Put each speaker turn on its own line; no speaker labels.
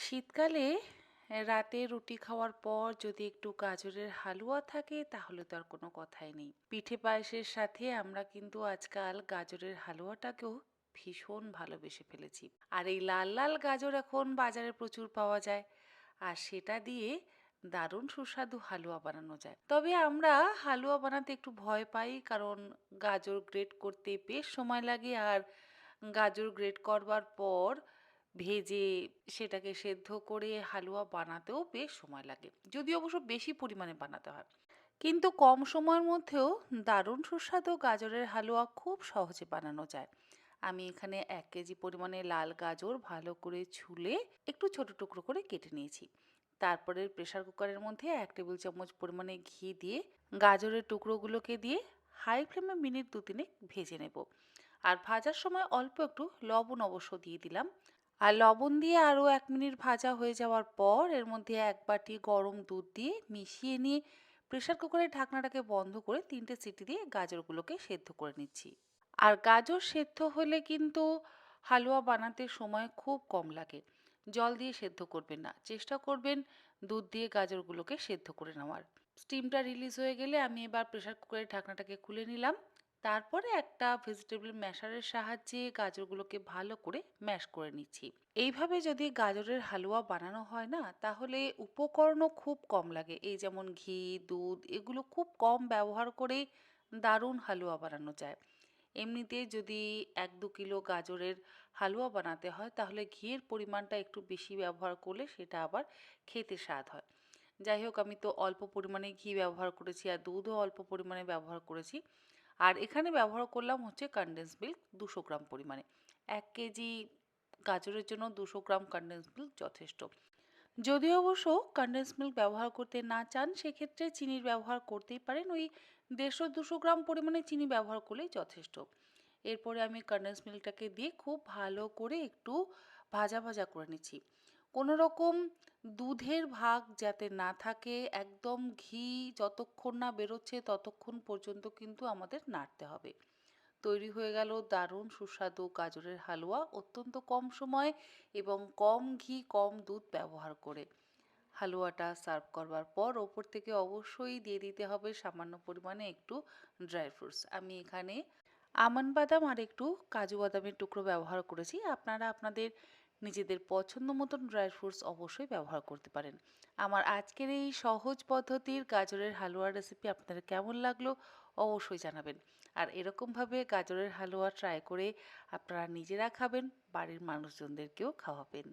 শীতকালে রাতে রুটি খাওয়ার পর যদি একটু গাজরের হালুয়া থাকে, তাহলে তো আর কোনো কথাই নেই। পিঠে পায়েসের সাথে আমরা কিন্তু আজকাল গাজরের হালুয়াটাকেও ভীষণ ভালোবেসে ফেলেছি। আর এই লাল লাল গাজর এখন বাজারে প্রচুর পাওয়া যায়। আর সেটা দিয়ে দারুণ সুস্বাদু হালুয়া বানানো যায়। তবে আমরা হালুয়া বানাতে একটু ভয় পাই, কারণ গাজর গ্রেট করতে বেশ সময় লাগে। আর গাজর গ্রেট করবার পর ভেজে সেটাকে সেদ্ধ করে হালুয়া বানাতেও বেশ সময় লাগে। যদি অবশ্য বেশি পরিমাণে বানাতে হয়। কিন্তু কম সময়ের মধ্যেও দারুণ সুস্বাদু গাজরের হালুয়া খুব সহজে বানানো যায়। আমি এখানে এক কেজি পরিমাণে লাল গাজর ভালো করে ছুলে একটু ছোট টুকরো করে কেটে নিয়েছি। তারপরে প্রেশার কুকারের মধ্যে এক টেবিল চামচ পরিমাণে ঘি দিয়ে গাজরের টুকরোগুলোকে দিয়ে হাই ফ্লেমে মিনিট দু তিনেক ভেজে নেব। আর ভাজার সময় অল্প একটু লবণ অবশ্য দিয়ে দিলাম। আর লবণ দিয়ে আরও এক মিনিট ভাজা হয়ে যাওয়ার পর এর মধ্যে এক বাটি গরম দুধ দিয়ে মিশিয়ে নিয়ে প্রেশার কুকারের ঢাকনাটাকে বন্ধ করে তিনটে সিটি দিয়ে গাজরগুলোকে সেদ্ধ করে নিচ্ছি। আর গাজর সেদ্ধ হলে কিন্তু হালুয়া বানাতে সময় খুব কম লাগে। জল দিয়ে সেদ্ধ করবেন না। চেষ্টা করবেন দুধ দিয়ে গাজরগুলোকে সেদ্ধ করে নেওয়ার। স্টিমটা রিলিজ হয়ে গেলে আমি এবার প্রেসার কুকারের ঢাকনাটাকে খুলে নিলাম। তারপরে একটা ভেজিটেবল ম্যাশারের সাহায্যে গাজরগুলোকে ভালো করে ম্যাশ করে নিচ্ছি। এইভাবে যদি গাজরের হালুয়া বানানো হয় না, তাহলে উপকরণও খুব কম লাগে। এই যেমন ঘি, দুধ, এগুলো খুব কম ব্যবহার করেই দারুণ হালুয়া বানানো যায়। এমনিতে যদি এক দু কিলো গাজরের হালুয়া বানাতে হয়, তাহলে ঘিয়ের পরিমাণটা একটু বেশি ব্যবহার করলে সেটা আবার খেতে স্বাদ হয়। যাই হোক, আমি তো অল্প পরিমাণে ঘি ব্যবহার করেছি আর দুধও অল্প পরিমাণে ব্যবহার করেছি। আর এখানে ব্যবহার করলাম হচ্ছে কনডেন্স মিল্ক দুশো গ্রাম পরিমাণে। এক কেজি গাজরের জন্য দুশো গ্রাম কনডেন্স মিল্ক যথেষ্ট। যদি অবশ্য কনডেন্স মিল্ক ব্যবহার করতে না চান, সেক্ষেত্রে চিনির ব্যবহার করতেই পারেন। ওই দেড়শো দুশো গ্রাম পরিমাণে চিনি ব্যবহার করলেই যথেষ্ট। এরপরে আমি কনডেন্স মিল্কটাকে দিয়ে খুব ভালো করে একটু ভাজা ভাজা করে নিচ্ছি। কোনো রকম দুধের ভাগ যাতে না থাকে, একদম ঘি যতক্ষণ না বেরোচ্ছে ততক্ষণ পর্যন্ত কিন্তু আমাদের নাড়তে হবে। তৈরি হয়ে গেল দারুণ সুস্বাদু গাজরের হালুয়া অত্যন্ত কম সময় এবং কম ঘি, কম দুধ ব্যবহার করে। হালুয়াটা সার্ভ করবার পর ওপর থেকে অবশ্যই দিয়ে দিতে হবে সামান্য পরিমাণে একটু ড্রাই ফ্রুটস। আমি এখানে আমন্ড বাদাম আর একটু কাজু বাদামের টুকরো ব্যবহার করেছি। আপনারা আপনাদের নিজেদের পছন্দ মতন ড্রাই ফ্রুটস অবশ্যই ব্যবহার করতে পারেন। আমার আজকের এই সহজ পদ্ধতির গাজরের হালুয়া রেসিপি আপনাদের কেমন লাগল অবশ্যই জানাবেন। আর এরকমভাবে গাজরের হালুয়া ট্রাই করে আপনারা নিজেরা খাবেন, বাড়ির মানুষজনদেরকেও খাওয়াবেন।